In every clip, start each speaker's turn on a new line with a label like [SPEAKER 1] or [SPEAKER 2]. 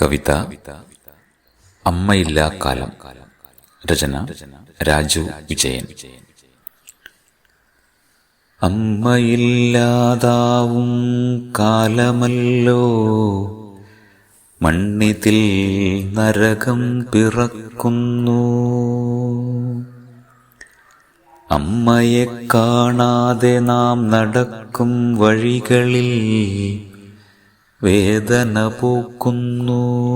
[SPEAKER 1] കവിത അമ്മയില്ലാ കാലം രചന രാജു വിജയൻ. അമ്മയില്ലാതാവും കാലമല്ലോ മണ്ണിതിൽ നരകം പിറക്കുന്നു. അമ്മയെ കാണാതെ നാം നടക്കും വഴികളിൽ വേദന പോക്കുന്നു.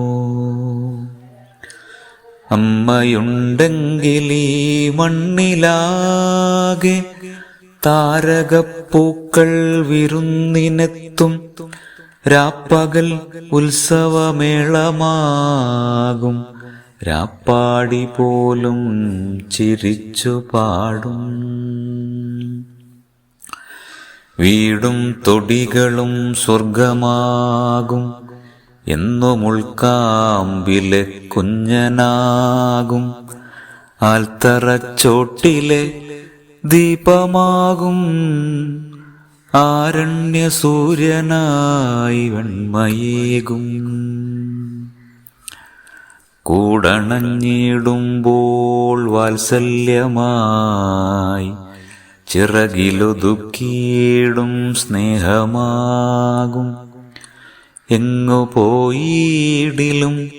[SPEAKER 1] അമ്മയുണ്ടെങ്കിൽ ഈ മണ്ണിലാകെ താരകപ്പൂക്കൾ വിരുന്നിനെത്തും. രാപ്പകൽ ഉത്സവമേളമാകും. രാപ്പാടി പോലും ചിരിച്ചു പാടും. വീടും തൊടികളും സ്വർഗമാകും എന്നു മുൾക്കാമ്പിലെ കുഞ്ഞനാകും. ആൽത്തറച്ചോട്ടിലെ ദീപമാകും. ആരണ്യ സൂര്യനായി വെണ്മയേകും കൂടണഞ്ഞിടുമ്പോൾ വാത്സല്യമായി ചിറകിലൊതുക്കിയിടും സ്നേഹമാകും. എങ്ങു പോയിടിലും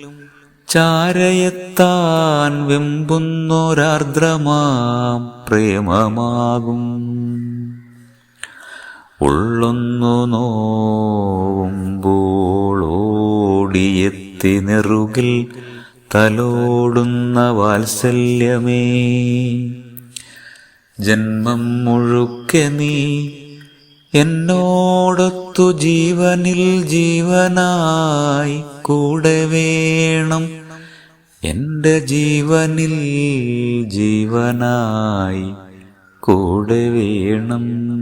[SPEAKER 1] ചാരയത്താൻ വെമ്പുന്നൊരാർദ്രമാം പ്രേമമാകും. ഉള്ളൊന്നു നോവുമ്പോളോടിയെത്തി നെറുകിൽ തലോടുന്ന വാത്സല്യമേ. ജന്മം മുഴുക്കെ നീ എന്നോടൊത്തു ജീവനിൽ ജീവനായി കൂടെ വേണം. എന്റെ ജീവനിൽ ജീവനായി കൂടെ വേണം.